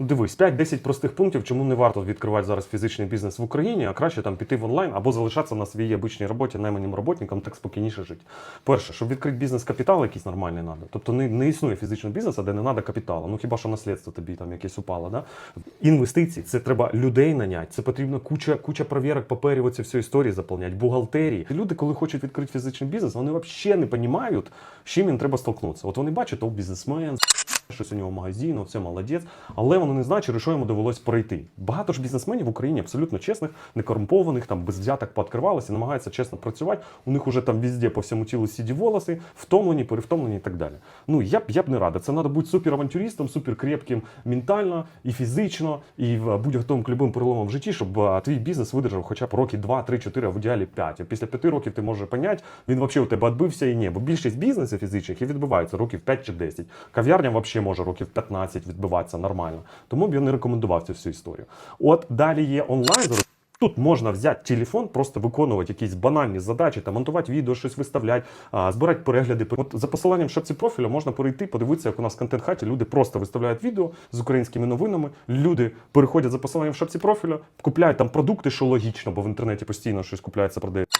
Ну, Дивись, 5-10 простих пунктів, чому не варто відкривати зараз фізичний бізнес в Україні, а краще там піти в онлайн або залишатися на своїй обичній роботі найманим роботником, так спокійніше жити. Перше, щоб відкрити бізнес капітал якийсь нормальний треба. Тобто не, не існує фізичного бізнесу, де не треба капіталу. Ну хіба що наслідство тобі там якесь упало. Да? Інвестиції це треба людей наняти, це потрібно куча, куча провірок, паперів, оці всі історії заповняти, бухгалтерії. Люди, коли хочуть відкрити фізичний бізнес, вони взагалі не розуміють, з чим їм треба столкнутися. От вони бачать, о, бізнесмен, щось у нього магазин, все молодець, але воно не значить, що йому довелось пройти. Багато ж бізнесменів в Україні абсолютно чесних, некорумпованих, там без взяток пооткривалися, намагаються чесно працювати. У них уже там везде по всьому тілу сіді волоси, втомлені, перевтомлені і так далі. Ну я б я б не радий. Це треба бути суперавантюристом, суперкрепким ментально і фізично, і в будь-якому любим переломом в житті, щоб твій бізнес видержав хоча б роки 2, 3, 4, а в ідеалі 5. А після 5 років ти можеш поняти, він взагалі у тебе відбився і ні. Бо більшість бізнесів фізичних і відбиваються років 5 чи 10. Кав'ярня взагалі може років 15 відбиватися нормально. Тому б я не рекомендував цю всю історію. От далі є онлайн. Тут можна взяти телефон, просто виконувати якісь банальні задачі, там монтувати відео, щось виставляти, збирати перегляди. От за посиланням шапці профілю можна перейти, подивитися, як у нас в контент-хаті люди просто виставляють відео з українськими новинами. Люди переходять за посиланням в шапці профілю, купляють там продукти, що логічно, бо в інтернеті постійно щось купляється, продається.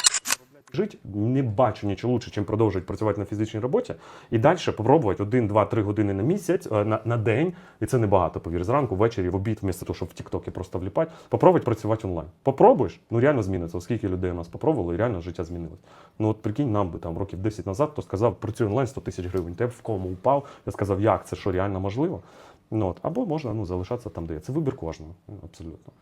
жити, не бачу нічого лучше, ніж продовжувати працювати на фізичній роботі і далі 1, 2, 3 години на місяць, е, на, на день, і це небагато, повір, зранку, ввечері, в обід, вмісто того, щоб в Тіктокі просто вліпати, попробувати працювати онлайн. Попробуєш, ну реально зміниться. Оскільки людей у нас попробували, і реально життя змінилось. Ну от прикинь, нам би там років 10 назад, хто сказав, працюй онлайн 100 тисяч гривень, ти в кому упав. Я сказав, як це що реально можливо. Ну, от, або можна ну, залишатися там, де є. Це вибір кожного, абсолютно.